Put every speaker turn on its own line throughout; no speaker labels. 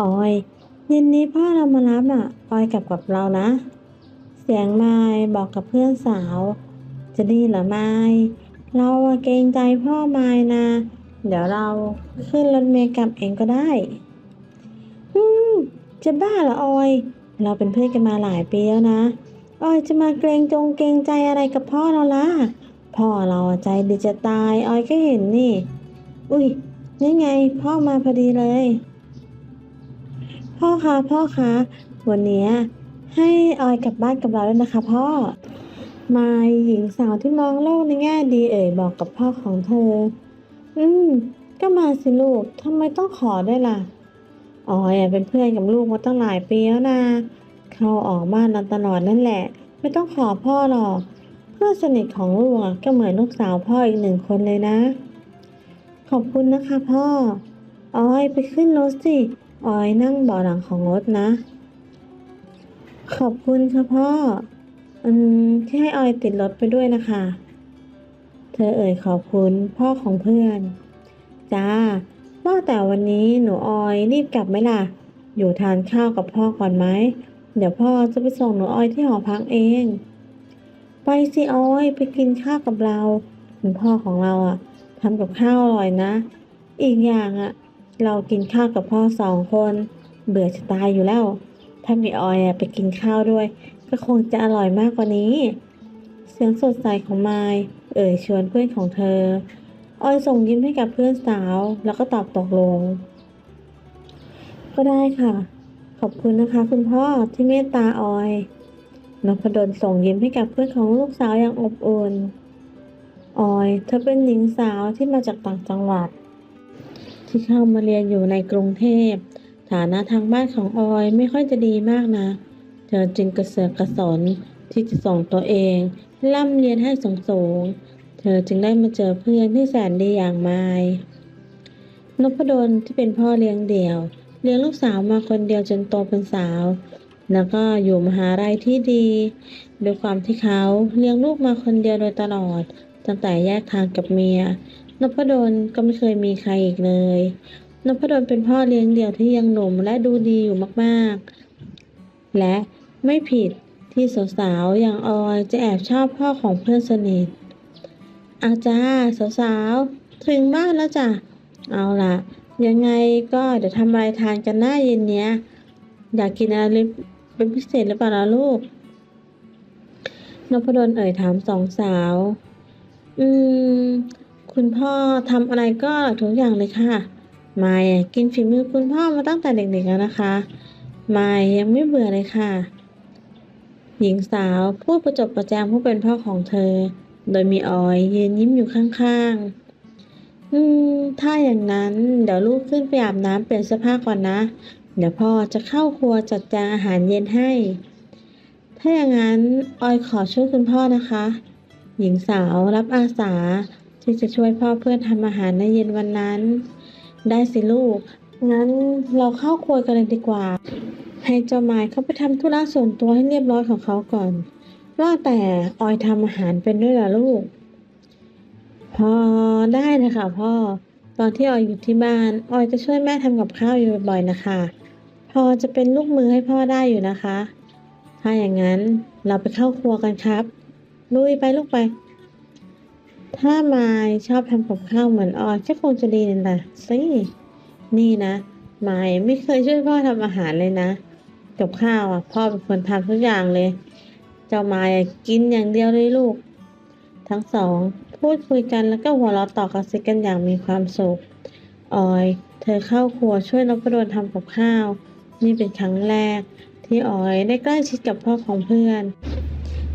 ออยเย็นนี้พ่อเรามารับอะออยกลับกับเรานะ เสียงไม้บอกกับเพื่อนสาว จะดีเหรอไม้เราเกรงใจพ่อไม้นะ เดี๋ยวเราขึ้นรถเมล์กลับเองก็ได้อืมจะบ้าเหรอออย เราเป็นเพื่อนกันมาหลายปีแล้วนะออยจะมาเกรงจงเกรงใจอะไรกับพ่อเราล่ะพ่อเราใจดีจะตายออยก็เห็นนี่ อุ้ยนี่ไงพ่อมาพอดีเลย พ่อคะพ่อคะวันนี้ให้ออยกลับบ้านกับเราด้วยนะคะ พ่อ มาหญิงสาวที่มองโลกในแง่ดีเอ่ยบอกกับพ่อของเธอ อืม ก็มาสิลูกทำไมต้องขอด้วยล่ะออยเป็นเพื่อนกับลูกมาตั้งหลายปีแล้วนะเขาออกบ้านเราตลอดนั่นแหละ ไม่ต้องขอพ่อหรอก เพื่อนสนิทของลูกอะก็เหมือนลูกสาวพ่ออีกหนึ่งคนเลยนะ ขอบคุณนะคะ พ่อออยไปขึ้นรถสิ ออยนั่งเบาะหลังของรถนะ ขอบคุณค่ะพ่อ อืม ที่ให้ออยติดรถไปด้วยนะคะ เธอเอ่ยขอบคุณพ่อของเพื่อน จ้าว่าแต่วันนี้หนูออยรีบกลับไหมล่ะ อยู่ทานข้าวกับพ่อก่อนไหม เดี๋ยวพ่อจะไปส่งหนูออยที่หอพักเอง ไปสิออยไปกินข้าวกับเรา คุณพ่อของเราอะทำกับข้าวอร่อยนะ อีกอย่างอะ เรากินข้าวกับพ่อสองคน เบื่อจะตายอยู่แล้ว ถ้ามีออยไปกินข้าวด้วย ก็คงจะอร่อยมากกว่านี้ เสียงสดใสของไมายเอ่ยชวนเพื่อนของเธอ ออยส่งยิ้มให้กับเพื่อนสาว แล้วก็ตอบตกลง ก็ได้ค่ะ ขอบคุณนะคะ คุณพ่อที่เมตตาออยนพดลส่งยิ้มให้กับเพื่อนของลูกสาวอย่างอบอุ่น ออย เธอเป็นหญิงสาวที่มาจากต่างจังหวัด ที่เข้ามาเรียนอยู่ในกรุงเทพ ฐานะทางบ้านของออยไม่ค่อยจะดีมากนะ เธอจึงกระเสือกกระสนที่จะส่งตัวเอง ร่ำเรียนให้สูงสูง เธอจึงได้มาเจอเพื่อนที่แสนดีอย่างไมายนพดลที่เป็นพ่อเลี้ยงเดี่ยว เลี้ยงลูกสาวมาคนเดียวจนโตเป็นสาว แล้วก็อยู่มหาลัยที่ดีด้วยความที่เขาเลี้ยงลูกมาคนเดียวโดยตลอดตั้งแต่แยกทางกับเมีย นพดลก็ไม่เคยมีใครอีกเลยนพดลเป็นพ่อเลี้ยงเดี่ยวที่ยังหนุ่มและดูดีอยู่มากๆ และไม่ผิดที่สาวๆ อย่างออยจะแอบชอบพ่อของเพื่อนสนิทอาจ้าสาวๆ ถึงบ้านแล้วจ้ะ เอาล่ะ ยังไงก็เดี๋ยวทำอะไรทานกันหน้าเย็นเนี้ย อยากกินอะไรเป็นพิเศษหรือเปล่าล่ะลูกนพดลเอ่ยถามสองสาว อืม คุณพ่อทำอะไรก็ทุกอย่างเลยค่ะมายกินฝีมือคุณพ่อมาตั้งแต่เด็กๆแล้วนะคะมายยังไม่เบื่อเลยค่ะ หญิงสาวพูดประจบประแจงผู้เป็นพ่อของเธอ โดยมีออยยืนยิ้มอยู่ข้างๆ อืม ถ้าอย่างนั้นเดี๋ยวลูกขึ้นไปอาบน้ำเปลี่ยนเสื้อผ้าก่อนนะ เดี๋ยวพ่อจะเข้าครัวจัดจานอาหารเย็นให้ ถ้าอย่างนั้นออยขอช่วยคุณพ่อนะคะ หญิงสาวรับอาสา ที่จะช่วยพ่อเพื่อนทำอาหารในเย็นวันนั้น ได้สิลูก งั้นเราเข้าครัวกันเลยดีกว่า ให้เจ้าไม้เขาไปทำธุระส่วนตัวให้เรียบร้อยของเขาก่อน ว่าแต่ออยทำอาหารเป็นด้วยหรอลูก พอได้นะคะพ่อ ตอนที่ออยอยู่ที่บ้าน ออยก็ช่วยแม่ทำกับข้าวอยู่บ่อยๆนะคะ พอจะเป็นลูกมือให้พ่อได้อยู่นะคะ ถ้าอย่างนั้นเราไปเข้าครัวกันครับ ลุยไปลูกไป ถ้ามายชอบทำกับข้าวเหมือนออยก็คงจะดีนั่นแหละสินี่นะมายไม่เคยช่วยพ่อทำอาหารเลยนะกับข้าวอะพ่อเป็นคนทำทุกอย่างเลย เจ้ามายกินอย่างเดียวเลยลูก ทั้งสอง พูดคุยกันแล้วก็หัวเราะต่อกระซิกันอย่างมีความสุขออย เธอเข้าครัวช่วยนพดลทำกับข้าว นี่เป็นครั้งแรก ที่ออยได้ใกล้ชิดกับพ่อของเพื่อน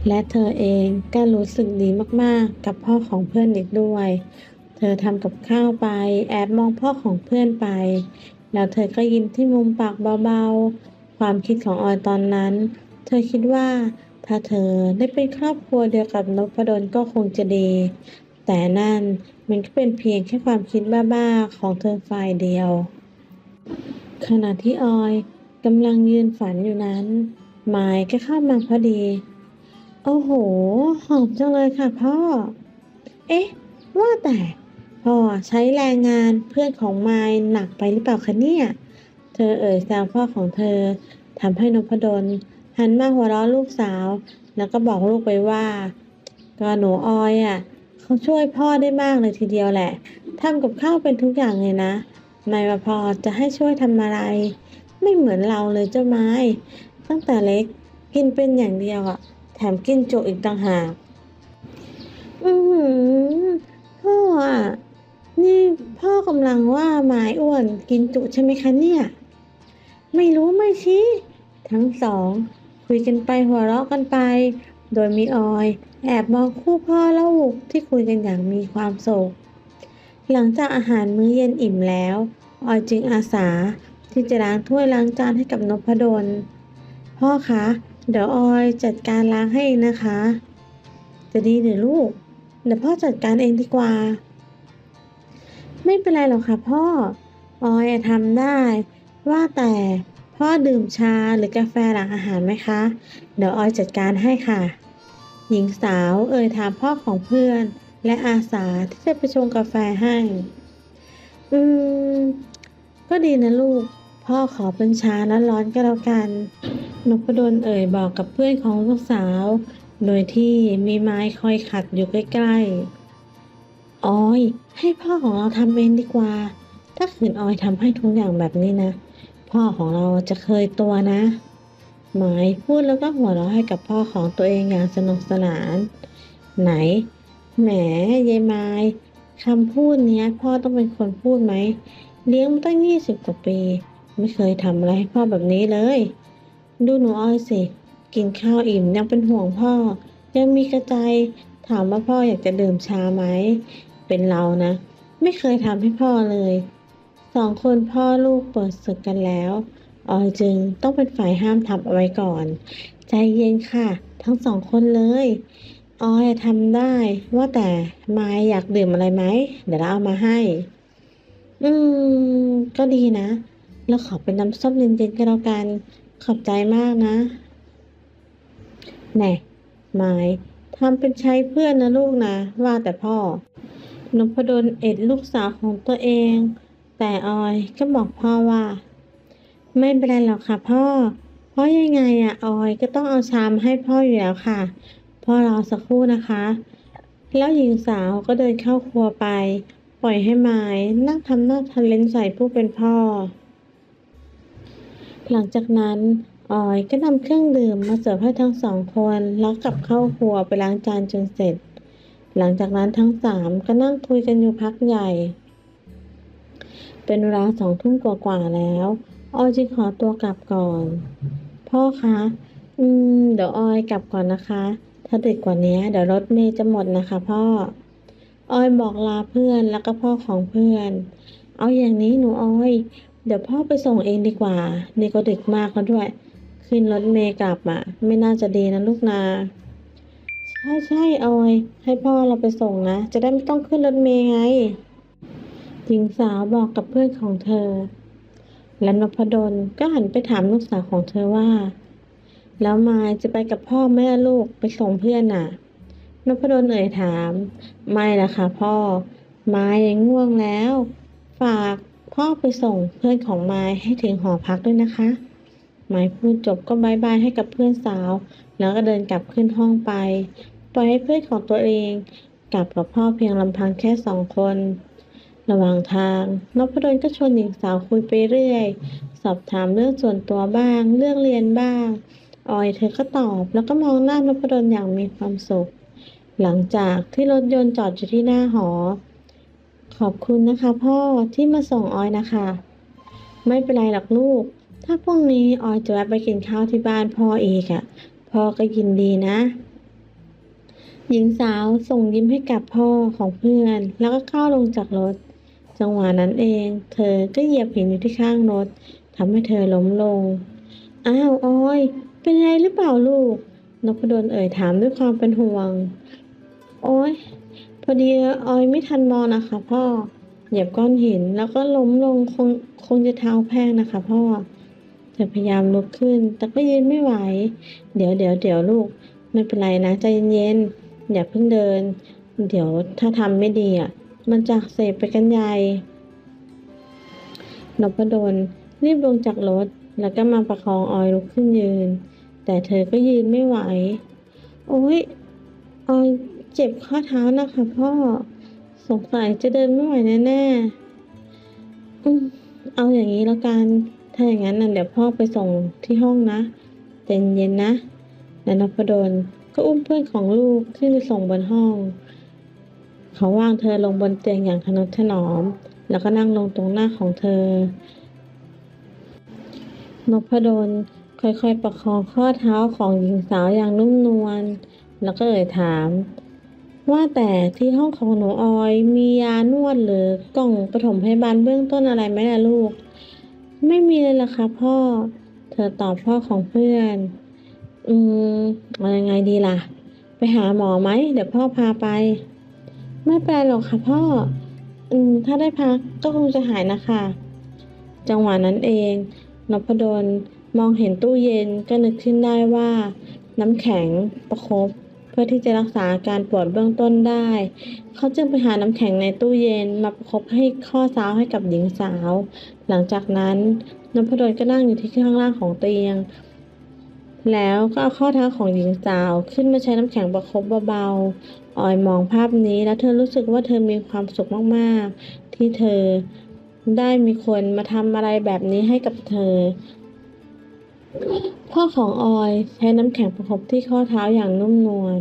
และเธอเองก็รู้สึกดีมากๆ กับพ่อของเพื่อนอีกด้วย เธอทำกับข้าวไป แอบมองพ่อของเพื่อนไป แล้วเธอก็ยิ้มที่มุมปากเบาๆ ความคิดของออยตอนนั้น เธอคิดว่าถ้าเธอได้เป็นครอบครัวเดียวกับนพดลก็คงจะดี แต่นั่นมันก็เป็นเพียงแค่ความคิดบ้าๆ ของเธอฝ่ายเดียว ขณะที่ออยกำลังยืนฝันอยู่นั้นไมายก็เข้ามาพอดี โอ้โห หอมจังเลยค่ะพ่อ เอ๊ะ ว่าแต่พ่อใช้แรงงานเพื่อนของไมายหนักไปหรือเปล่าคะเนี่ย เธอเอ่ยแซวพ่อของเธอทำให้นพดลหันมาหัวเราะลูกสาว แล้วก็บอกลูกไปว่าก็หนูออยอะเขาช่วยพ่อได้มากเลยทีเดียวแหละทำกับข้าวเป็นทุกอย่างเลยนะไม่ว่าพ่อจะให้ช่วยทำอะไร ไม่เหมือนเราเลยเจ้าไม้ ตั้งแต่เล็กกินเป็นอย่างเดียวอะ แถมกินจุอีกต่างหาก อือหือพ่ออะ นี่พ่อกำลังว่าไม้อ้วนกินจุใช่ไหมคะเนี่ย ไม่รู้ไม่ชี้ ทั้งสอง คุยกันไปหัวเราะกันไป โดยมีออย แอบมองคู่พ่อลูกที่คุยกันอย่างมีความสุขหลังจากอาหารมื้อเย็นอิ่มแล้ว ออยจึงอาสาที่จะล้างถ้วยล้างจานให้กับนพดล พ่อคะ เดี๋ยวออยจัดการล้างให้เองนะคะ จะดีหรือลูก เดี๋ยวพ่อจัดการเองดีกว่า ไม่เป็นไรหรอกค่ะพ่อ ออยทำได้ ว่าแต่พ่อดื่มชาหรือกาแฟหลังอาหารไหมคะ เดี๋ยวออยจัดการให้ค่ะ หญิงสาวเอ่ยถามพ่อของเพื่อน และอาสาที่จะไปชงกาแฟให้ อืม ก็ดีนะลูก พ่อขอเป็นชาและร้อนก็แล้วกัน นพดลเอ่ยบอกกับเพื่อนของลูกสาว โดยที่มีไม้คอยขัดอยู่ใกล้ๆออย ให้พ่อของเราทำเองดีกว่า ถ้าขืนออยทำให้ทุกอย่างแบบนี้นะ พ่อของเราจะเคยตัวนะ หมายพูดแล้วก็หัวเราะให้กับพ่อของตัวเองอย่างสนุกสนาน ไหน แหมยายไม้คำพูดเนี้ย พ่อต้องเป็นคนพูดไหม เลี้ยงมาตั้งยี่สิบกว่าปี ไม่เคยทำอะไรให้พ่อแบบนี้เลย ดูหนูอ้อยสิ กินข้าวอิ่มยังเป็นห่วงพ่อ ยังมีกระใจายถามว่าพ่ออยากจะดื่มชาไหม เป็นเรานะ ไม่เคยทำให้พ่อเลย สองคนพ่อลูกเปิดศึกกันแล้ว ออยจึงต้องเป็นฝ่ายห้ามทับเอาไว้ก่อน ใจเย็นค่ะ ทั้งสองคนเลย ออยทำได้ ว่าแต่ไม้อยากดื่มอะไรไหม เดี๋ยวเราเอามาให้ อืม ก็ดีนะ แล้วขอเป็นน้ำส้มเย็นๆก็แล้วกัน ขอบใจมากนะ แน่ไม้ทำเป็นใช้เพื่อนนะลูกนะ ว่าแต่พ่อนพดลเอ็ดลูกสาวของตัวเอง แต่ออยก็บอกพ่อว่า ไม่เป็นไรหรอกค่ะพ่อ เพราะยังไงอะออยก็ต้องเอาชามให้พ่ออยู่แล้วค่ะ พ่อรอสักครู่นะคะ แล้วหญิงสาวก็เดินเข้าครัวไป ปล่อยให้ไม้นั่งทำหน้าทะเลนใส่ผู้เป็นพ่อ หลังจากนั้นออยก็นำเครื่องดื่มมาเสิร์ฟให้ทั้งสองคนแล้วกลับเข้าครัวไปล้างจานจนเสร็จ หลังจากนั้นทั้งสามก็นั่งคุยกันอยู่พักใหญ่ เป็นเวลาสองทุ่มกว่าๆแล้ว ออยจึงขอตัวกลับก่อน พ่อคะ อืม เดี๋ยวออยกลับก่อนนะคะ ถ้าดึกกว่านี้เดี๋ยวรถเมย์จะหมดนะคะพ่อ ออยบอกลาเพื่อนแล้วก็พ่อของเพื่อน เอาอย่างนี้หนูออย เดี๋ยวพ่อไปส่งเองดีกว่า นี่ก็ดึกมากแล้วด้วย ขึ้นรถเมย์กลับอะ ไม่น่าจะดีนะลูกนา ใช่ใช่ออย ให้พ่อเราไปส่งนะ จะได้ไม่ต้องขึ้นรถเมย์ไงหญิงสาวบอกกับเพื่อนของเธอ และนพดลก็หันไปถามลูกสาวของเธอว่า แล้วมายจะไปกับพ่อแม่ลูกไปส่งเพื่อนน่ะนพดลเอ่ยถาม ไม่ละค่ะพ่อ มายยังง่วงแล้ว ฝาก พ่อไปส่งเพื่อนของมายให้ถึงหอพักด้วยนะคะมายพูดจบก็บายบายให้กับเพื่อนสาว แล้วก็เดินกลับขึ้นห้องไป ปล่อยให้เพื่อนของตัวเองกลับกับพ่อเพียงลำพังแค่สองคน ระหว่างทางนพดลก็ชวนหญิงสาวคุยไปเรื่อย สอบถามเรื่องส่วนตัวบ้าง เรื่องเรียนบ้าง ออยเธอก็ตอบแล้วก็มองหน้านพดลอย่างมีความสุข หลังจากที่รถยนต์จอดอยู่ที่หน้าหอ ขอบคุณนะคะพ่อที่มาส่งออยนะคะ ไม่เป็นไรหรอกลูก ถ้าพรุ่งนี้ออยจะแวะไปกินข้าวที่บ้านพ่ออีกอะ่ะ พ่อก็ยินดีนะ หญิงสาวส่งยิ้มให้กับพ่อของเพื่อน แล้วก็เข้าลงจากรถ จังหวะนั้นเอง เธอก็เหยียบหินอยู่ที่ข้างรถทำให้เธอล้มลง อ้าวออย เป็นไรหรือเปล่าลูกนพดลเอ่ยถามด้วยความเป็นห่วง โอ้ย พอดีออยไม่ทันมองนะคะพ่อ เหยียบก้อนหินแล้วก็ล้มลงคงคงจะเท้าแพงนะคะพ่อเธอพยายามลุกขึ้น แต่ก็ยืนไม่ไหว เดี๋ยวเดี๋ยวเดี๋ยวลูก ไม่เป็นไรนะใจเย็นๆอย่าเพิ่งเดิน เดี๋ยวถ้าทำไม่ดีอะ มันจะอักเสพไปกันใหญ่นพดลรีบลงจากรถแล้วก็มาประคองออยลุกขึ้นยืน แต่เธอก็ยืนไม่ไหว โอ๊ยออย เจ็บข้อเท้านะคะพ่อ สงสัยจะเดินไม่ไหวแน่ๆอืมเอาอย่างนี้แล้วกัน ถ้าอย่างนั้นน่ะเดี๋ยวพ่อไปส่งที่ห้องนะใจเย็นนะและนพดลก็อุ้มเพื่อนของลูกขึ้นไปส่งบนห้อง เขาวางเธอลงบนเตียงอย่างทนุถนอม แล้วก็นั่งลงตรงหน้าของเธอนพดลค่อยๆ ประคองข้อเท้าของหญิงสาวอย่างนุ่มนวล แล้วก็เอ่ยถาม ว่าแต่ที่ห้องของหนูออย มียานวดหรือกล่องปฐมพยาบาลเบื้องต้นอะไรไหมล่ะลูก ไม่มีเลยล่ะค่ะพ่อ เธอตอบพ่อของเพื่อน อืมเอายังไงดีล่ะ ไปหาหมอไหม เดี๋ยวพ่อพาไป ไม่เป็นไรหรอกค่ะพ่อ อืม ถ้าได้พักก็คงจะหายนะคะ จังหวะนั้นเองนพดลมองเห็นตู้เย็นก็นึกขึ้นได้ว่า น้ำแข็งประคบ พื่อที่จะรักษาอาการปวดเบื้องต้นได้ เขาจึงไปหาน้ำแข็งในตู้เย็นมาประคบให้ข้อเท้าให้กับหญิงสาว หลังจากนั้นนพดลก็นั่งอยู่ที่ข้างล่างของเตียง แล้วก็เอาข้อเท้าของหญิงสาวขึ้นมาใช้น้ำแข็งประคบเบาๆออยมองภาพนี้แล้วเธอรู้สึกว่าเธอมีความสุขมากๆ ที่เธอได้มีคนมาทำอะไรแบบนี้ให้กับเธอ พ่อของออยใช้น้ำแข็งประคบที่ข้อเท้าอย่างนุ่มนวล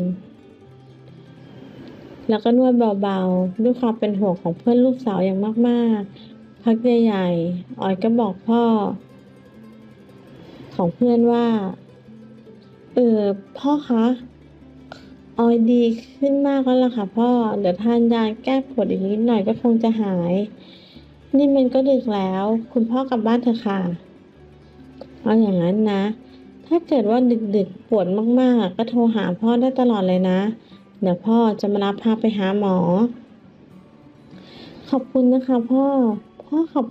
แล้วก็นวดเบาๆ ด้วยความเป็นห่วงของเพื่อนลูกสาวอย่างมากๆ พักใหญ่ๆ ออยก็บอกพ่อ ของเพื่อนว่า เออพ่อคะออยดีขึ้นมากแล้วล่ะค่ะพ่อ เดี๋ยวทานยาแก้ปวดอีกนิดหน่อยก็คงจะหาย นี่มันก็ดึกแล้ว คุณพ่อกลับบ้านเถอะค่ะ เอาอย่างนั้นนะ ถ้าเกิดว่าดึกๆปวดมากๆ ก็โทรหาพ่อได้ตลอดเลยนะ เดี๋ยวพ่อจะมารับพาไปหาหมอ ขอบคุณนะคะพ่อ พ่อขอบ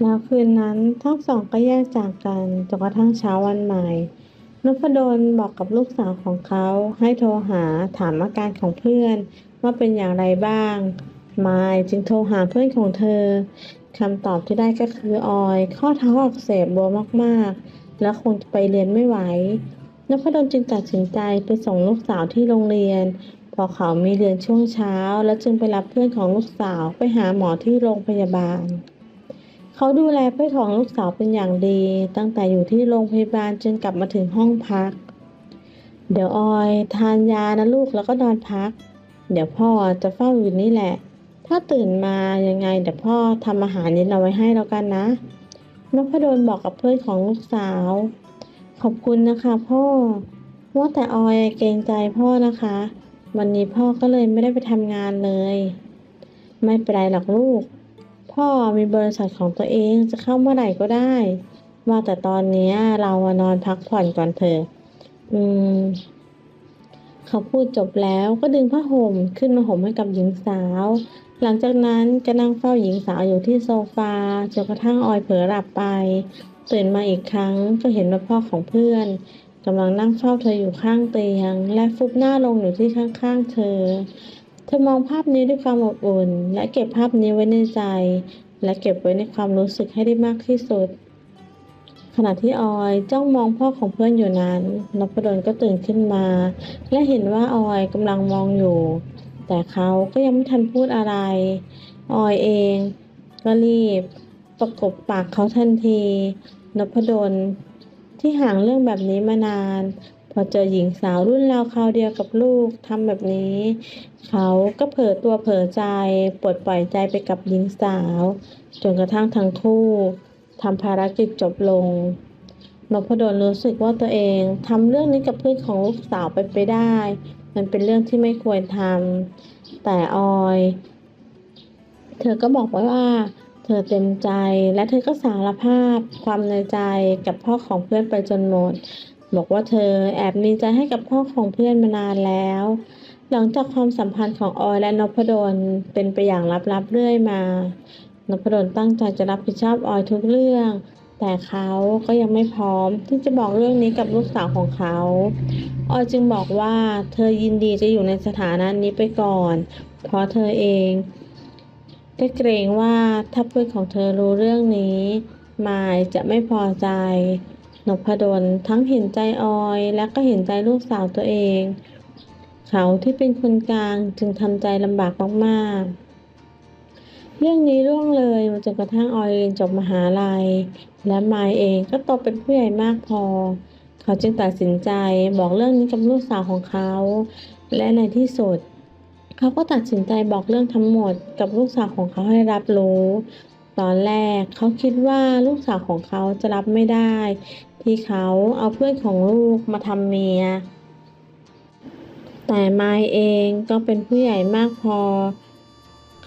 แล้วคืนนั้นทั้งสองก็แยกจากกันจนกระทั่งเช้าวันใหม่นพดลบอกกับลูกสาวของเขาให้โทรหาถามอาการของเพื่อนว่าเป็นอย่างไรบ้างมายจึงโทรหาเพื่อนของเธอ คำตอบที่ได้ก็คือออย ข้อเท้าอักเสบบวมมาก ๆ และคงจะไปเรียนไม่ไหวนพดลจึงตัดสินใจไปส่งลูกสาวที่โรงเรียน พอเขามีเรียนช่วงเช้า และจึงไปรับเพื่อนของลูกสาวไปหาหมอที่โรงพยาบาล เขาดูแลเพื่อนของลูกสาวเป็นอย่างดี ตั้งแต่อยู่ที่โรงพยาบาลจนกลับมาถึงห้องพัก เดี๋ยวออย ทานยานะลูกแล้วก็นอนพัก เดี๋ยวพ่อจะเฝ้าอยู่นี่แหละ ถ้าตื่นมายังไงเดี๋ยวพ่อทำอาหารเย็นเอาไว้ให้แล้วกันนะนพดลบอกกับเพื่อนของลูกสาว ขอบคุณนะคะพ่อ ว่าแต่ออยเกรงใจพ่อนะคะ วันนี้พ่อก็เลยไม่ได้ไปทำงานเลย ไม่เป็นไรหรอกลูก พ่อมีบริษัทของตัวเองจะเข้าเมื่อไหร่ก็ได้ ว่าแต่ตอนนี้เรานอนพักผ่อนก่อนเถอะอืมเขาพูดจบแล้วก็ดึงผ้าห่มขึ้นมาห่มให้กับหญิงสาว หลังจากนั้นก็นั่งเฝ้าหญิงสาวอยู่ที่โซฟาจนกระทั่งออยเผลอหลับไปตื่นมาอีกครั้งก็เห็นว่าพ่อของเพื่อนกำลังนั่งเฝ้าเธออยู่ข้างเตียง และฟุบหน้าลงอยู่ที่ข้างๆเธอ เธอมองภาพนี้ด้วยความอบอุ่น และเก็บภาพนี้ไว้ในใจ และเก็บไว้ในความรู้สึกให้ได้มากที่สุด ขณะที่ออยจ้องมองพ่อของเพื่อนอยู่นั้นนพดลก็ตื่นขึ้นมา และเห็นว่าออยกำลังมองอยู่ แต่เขาก็ยังไม่ทันพูดอะไร ออยเองก็รีบประกบปากเขาทันทีนพดลที่ห่างเรื่องแบบนี้มานาน พอเจอหญิงสาวรุ่นราวคราวเดียวกับลูกทำแบบนี้ เขาก็เผลอตัวเผลอใจปลดปล่อยใจไปกับหญิงสาว จนกระทั่งทั้งคู่ทำภารกิจจบลงนพดลรู้สึกว่าตัวเองทำเรื่องนี้กับเพื่อนของลูกสาวไปไปได้ มันเป็นเรื่องที่ไม่ควรทำแต่ออย เธอก็บอกไว้ว่า เธอเต็มใจและเธอก็สารภาพความในใจกับพ่อของเพื่อนไปจนหมด บอกว่าเธอแอบมีใจให้กับพ่อของเพื่อนมานานแล้ว หลังจากความสัมพันธ์ของออยและนพดลเป็นไปอย่างลับๆเรื่อยมานพดลตั้งใจจะรับผิดชอบออยทุกเรื่อง แต่เขาก็ยังไม่พร้อมที่จะบอกเรื่องนี้กับลูกสาวของเขา ออยจึงบอกว่าเธอยินดีจะอยู่ในสถานะนี้ไปก่อน เพราะเธอเองก็เกรงว่าถ้าเพื่อนของเธอรู้เรื่องนี้มายจะไม่พอใจนพดลทั้งเห็นใจออยและก็เห็นใจลูกสาวตัวเอง เขาที่เป็นคนกลางจึงทำใจลำบากมากๆ เรื่องนี้ล่วงเลยมาจนกระทั่งออยเรียนจบมหาลัย และมายเองก็โตเป็นผู้ใหญ่มากพอ เขาจึงตัดสินใจบอกเรื่องนี้กับลูกสาวของเขา และในที่สุด เขาก็ตัดสินใจบอกเรื่องทั้งหมดกับลูกสาวของเขาให้รับรู้ ตอนแรกเขาคิดว่าลูกสาวของเขาจะรับไม่ได้ ที่เขาเอาเพื่อนของลูกมาทำเมียแต่มายเองก็เป็นผู้ใหญ่มากพอ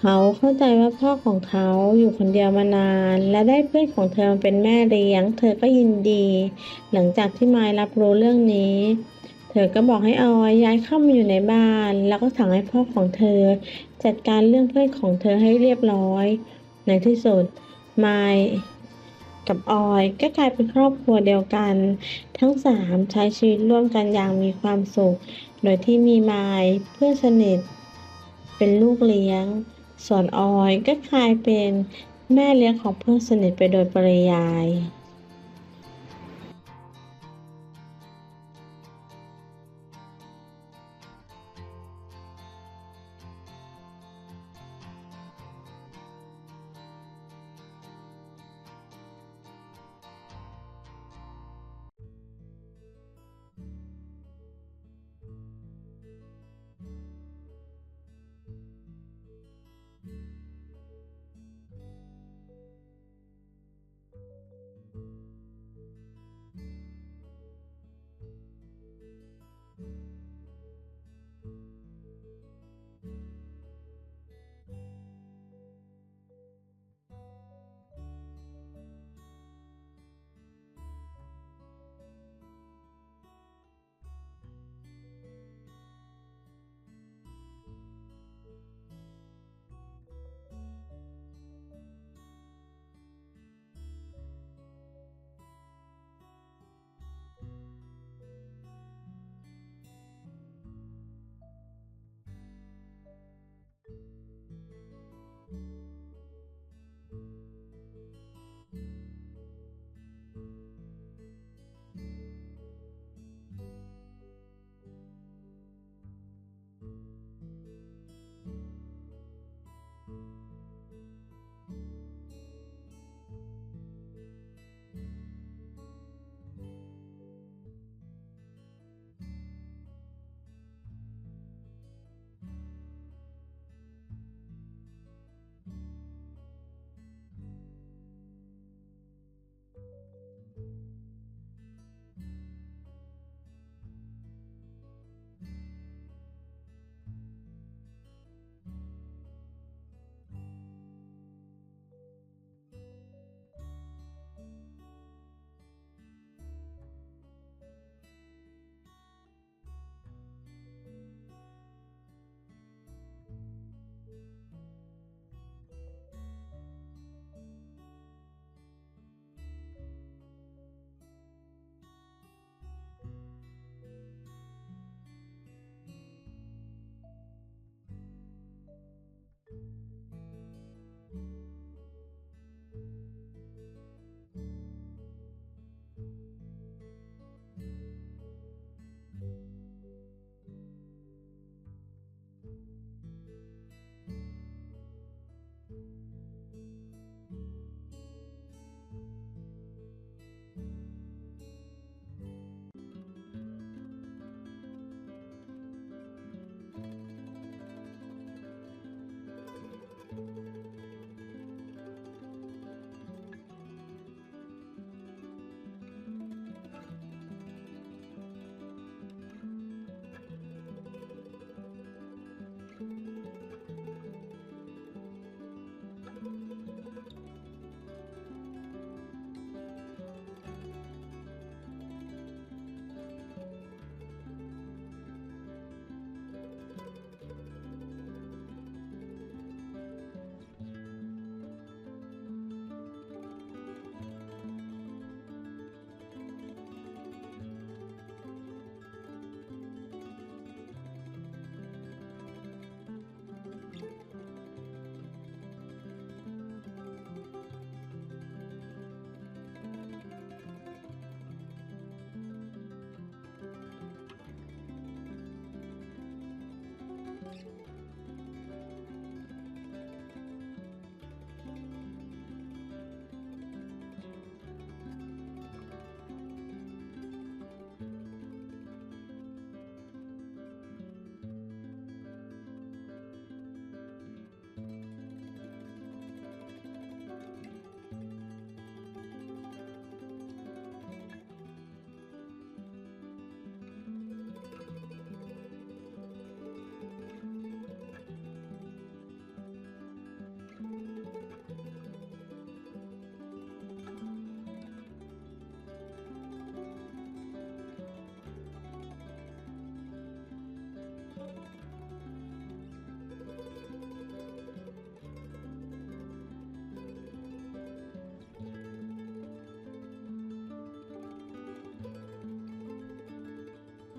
เขาเข้าใจว่าพ่อของเขาอยู่คนเดียวมานาน และได้เพื่อนของเธอมาเป็นแม่เลี้ยง เธอก็ยินดี หลังจากที่มายรับรู้เรื่องนี้ เธอก็บอกให้ออยย้ายเข้ามาอยู่ในบ้าน แล้วก็สั่งให้พ่อของเธอ จัดการเรื่องเพื่อนของเธอให้เรียบร้อย ในที่สุดมายกับออยก็กลายเป็นครอบครัวเดียวกัน ทั้งสามใช้ชีวิตร่วมกันอย่างมีความสุข โดยที่มีมายเพื่อนสนิทเป็นลูกเลี้ยง ส่วนออยก็กลายเป็นแม่เลี้ยงของเพื่อนสนิทไปโดยปริยาย thank you.